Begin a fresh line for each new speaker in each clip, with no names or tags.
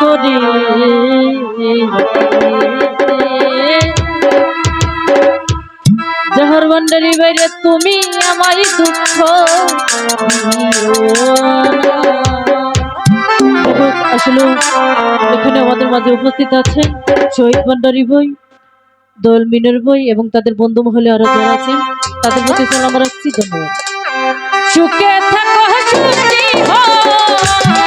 করে। জহর ভান্ডারি বাইরে তুমি আমায় দুঃখ আসলে এখানে আমাদের মাঝে উপস্থিত আছেন শহীদ ভান্ডারি বই, দোল মিনের বই এবং তাদের বন্ধু মহলে আরও যারা আছেন, তাদের প্রতি সালাম রাখছি, ধন্যবাদ। সুখে থাকো, সুখী হও।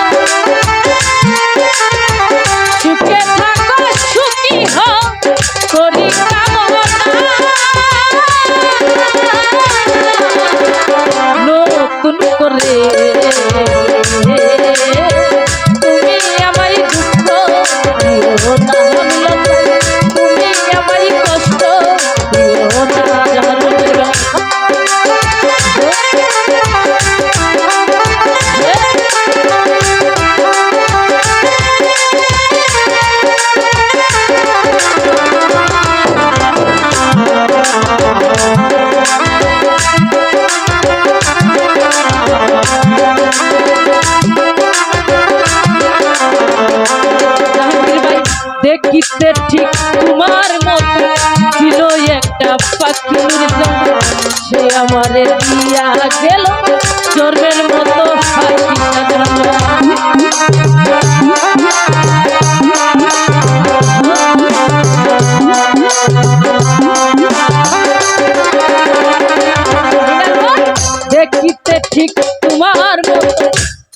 ঠিক তোমার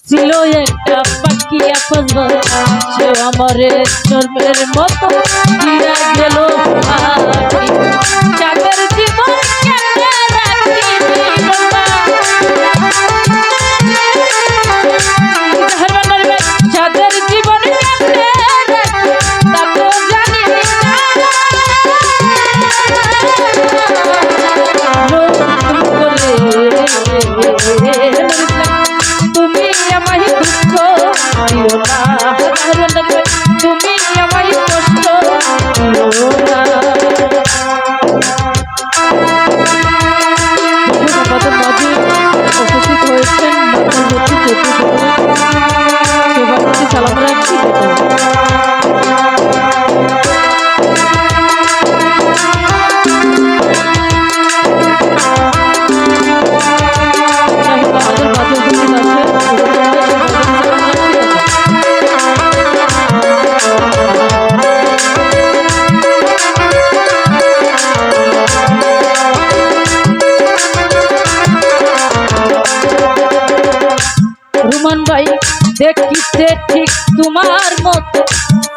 ছিল একটা পাখি এখন সে আমারে জন্মের মতো গেল। দেখিতে ঠিক তোমার মতো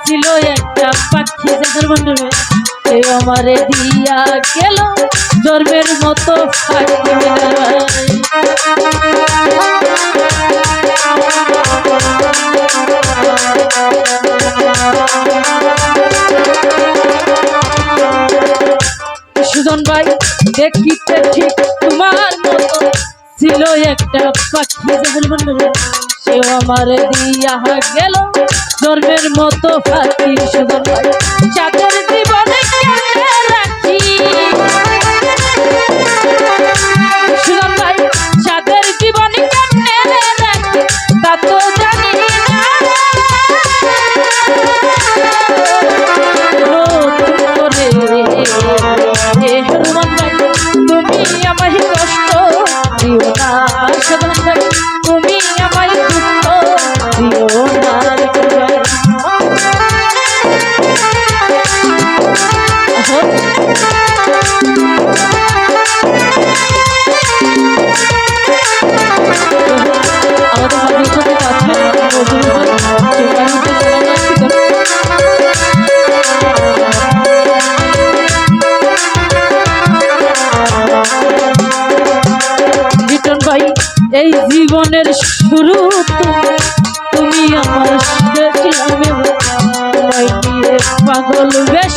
ছিল একটা পাখি যাদের বন্ধু সে আমারে দিয়া গেল জন্মের মতো সুজন ভাই দেখিতে ঠিক তোমার মতো ছিল একটা পাখি যেমন বন্ধু সেও আমার দিয়া গেল জন্মের মতো ফাঁকি ভাই চাঁদের জীবনে এই জীবনের শুরু তুমি আমার পাগল বেশ?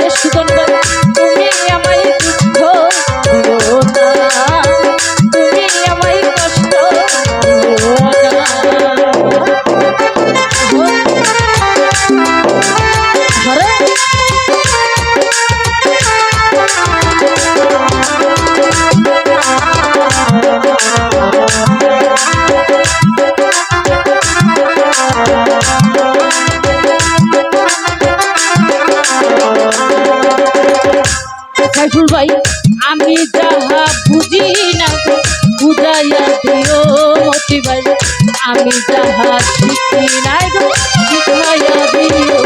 수건과 সাইফুল ভাই, আমি যাহা বুঝি না বুঝাইয়া দিও মতি ভাই। আমি যাহা শিখি নাই গো শিখাইয়া দিও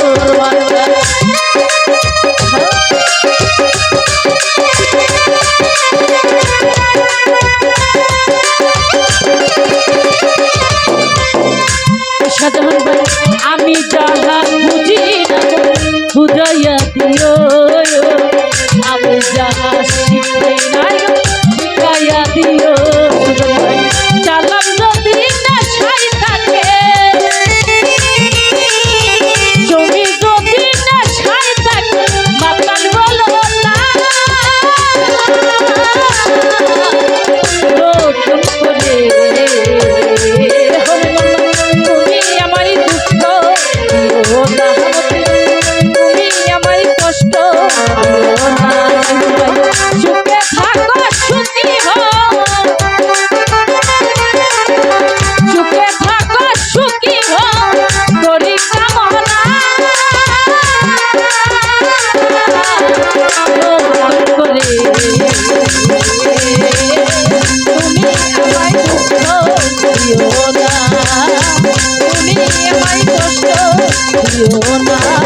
আমি যাহা দিও